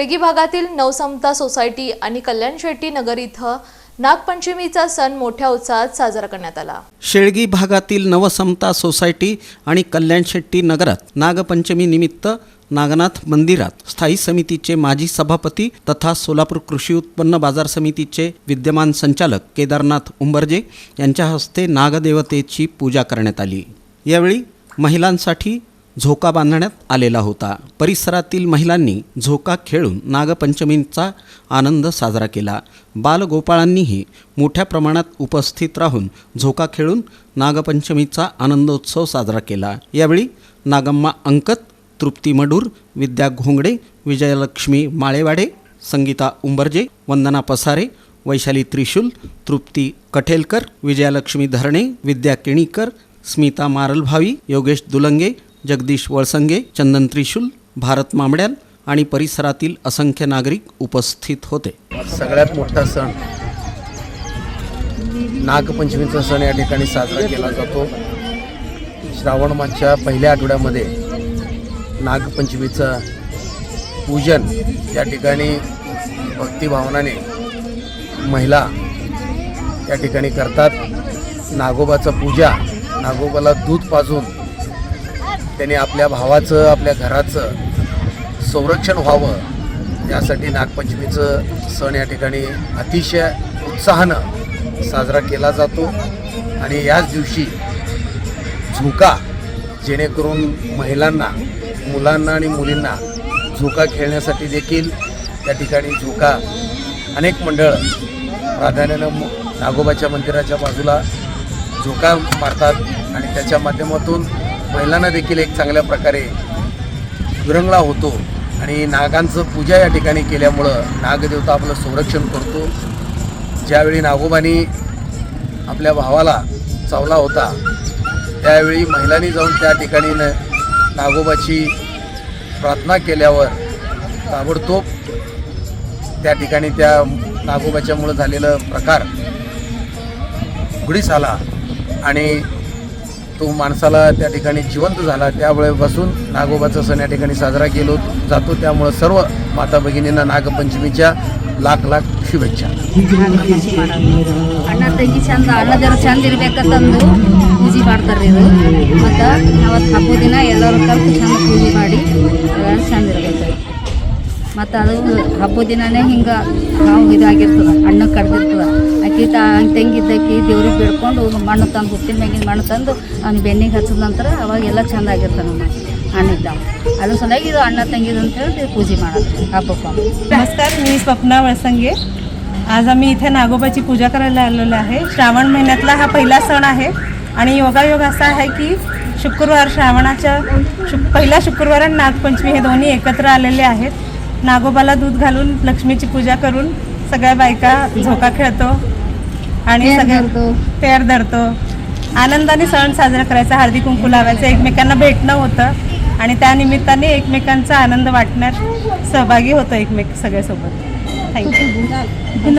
शेळगी भागातील नवसमता सोसायटी आणि कल्याण शेट्टी नगर इथं नागपंचमीचा सण मोठ्या उत्साहात साजरा करण्यात आला. शेळगी भागातील नवसमता सोसायटी आणि कल्याण शेट्टी नगरात नागपंचमी निमित्त नागनाथ मंदिरात स्थायी समितीचे माजी सभापती तथा सोलापूर कृषी उत्पन्न बाजार समितीचे विद्यमान संचालक केदारनाथ उंबरजे यांच्या हस्ते नागदेवतेची पूजा करण्यात आली. यावेळी महिलांसाठी झोका बांधण्यात आलेला होता. परिसरातील महिलांनी झोका खेळून नागपंचमीचा आनंद साजरा केला. बालगोपाळांनीही मोठ्या प्रमाणात उपस्थित राहून झोका खेळून नागपंचमीचा आनंदोत्सव साजरा केला. यावेळी नागम्मा अंकत तृप्ती मडूर विद्या घोंगडे विजयलक्ष्मी माळेवाडे संगीता उंबरजे वंदना पसारे वैशाली त्रिशूल तृप्ती कठेलकर विजयालक्ष्मी धरणे विद्या केणीकर स्मिता मारलभावी योगेश दुलंगे जगदीश वळसंगे चंदन त्रिशूल भारत मामड्याल आणि परिसरातील असंख्य नागरिक उपस्थित होते. सगळ्यात मोठा सण नागपंचमीचा सण या ठिकाणी साजरा केला जातो. श्रावण मासच्या पहिल्या आठवड्यामध्ये नागपंचमीचं पूजन या ठिकाणी भक्तिभावनाने महिला या ठिकाणी करतात. नागोबाचं पूजा नागोबाला दूध पाजून त्याने आपल्या भावाचं आपल्या घराचं संरक्षण व्हावं. यासाठी नागपंचमीचं सण या ठिकाणी अतिशय उत्साहानं साजरा केला जातो. आणि याच दिवशी झोका जेणेकरून महिलांना मुलांना आणि मुलींना झोका खेळण्यासाठी देखील त्या ठिकाणी झोका अनेक मंडळ प्राधान्यानं नागोबाच्या मंदिराच्या बाजूला झोका मारतात. आणि त्याच्या माध्यमातून महिलांना देखील एक चांगल्या प्रकारे विरंगळा होतो आणि नागांचं पूजा या ठिकाणी केल्यामुळं नागदेवता आपलं संरक्षण करतो. ज्यावेळी नागोबानी आपल्या भावाला चावला होता त्यावेळी महिलांनी जाऊन त्या ठिकाणी न नागोबाची प्रार्थना केल्यावर ताबडतोब त्या ठिकाणी त्या नागोबाच्यामुळं झालेलं प्रकार उघडीस आला आणि तो माणसाला त्या ठिकाणी जिवंत झाला त्यावेळेपासून नागोबाचा सण या ठिकाणी साजरा केलो जातो त्यामुळं सर्व माता भगिनींना नागपंचमीच्या लाख लाख शुभेच्छा ಅಣ್ಣ ತಂಗಿ ಚಂದ ಅಣ್ಣದರ ಚಂದ ಇರ್ಬೇಕಂತಂದು ಪೂಜೆ ಮಾಡ್ತಾರೆ ಇದು ಮತ್ತು ಅವತ್ತು ಹಬ್ಬದ ದಿನ ಎಲ್ಲರೂ ಕಲ್ತು ಚಂದ ಪೂಜೆ ಮಾಡಿ ಎಲ್ಲ ಚಂದ ಇರ್ಬೇಕು ಮತ್ತು ಅದು ಹಬ್ಬದ ದಿನನೇ ಹಿಂಗೆ ನಾವು ಇದಾಗಿರ್ತದೆ ಅಣ್ಣ ಕಡ್ದಿರ್ತದೆ ಆಕಿ ತಾ ತಂಗಿದ್ದಕ್ಕಿ ದೇವ್ರಿಗೆ ಬೇಡ್ಕೊಂಡು ಮಣ್ಣು ತಂದು ಹುತ್ತಿನ ಮ್ಯಾಗಿನ ಮಣ್ಣು ತಂದು ಅವ್ನಿಗೆ ಬೆನ್ನಿಗೆ ಹಚ್ಚಿದ ನಂತರ ಅವಾಗೆಲ್ಲ ಚಂದ ಆಗಿರ್ತಾನೆ ನಮ್ಮ ಅಣ್ಣಿದ್ದ ಅದ್ರ ಸಲುವಾಗಿ ಇದು ಅಣ್ಣ ತಂಗಿದು ಅಂತೇಳಿ ಪೂಜೆ ಮಾಡೋದು ಹಬ್ಬಕ್ಕೆ नमस्कार मी स्वप्ना वळसंगे आज आम्ही इथे नागोबाची पूजा करायला आलेलो आहे श्रावण महिन्यातला हा पहिला सण आहे आणि योगायोग असा आहे की शुक्रवार श्रावणाच्या शु पहिला शुक्रवार आणि नागपंचमी हे दोन्ही एकत्र आलेले आहेत नागोबाला दूध घालून लक्ष्मीची पूजा करून सगळ्या बायका झोका खेळतो आणि सगळ्या. पेर धरतो. आनंदाने सण साजरा करायचा हळदी कुंकू लावायचं एकमेकांना भेटणं होतं आणि त्या निमित्ताने एकमेकांचा आनंद वाटण्यात सहभागी होतो एकमेक सगळ्यासोबत. थँक्यू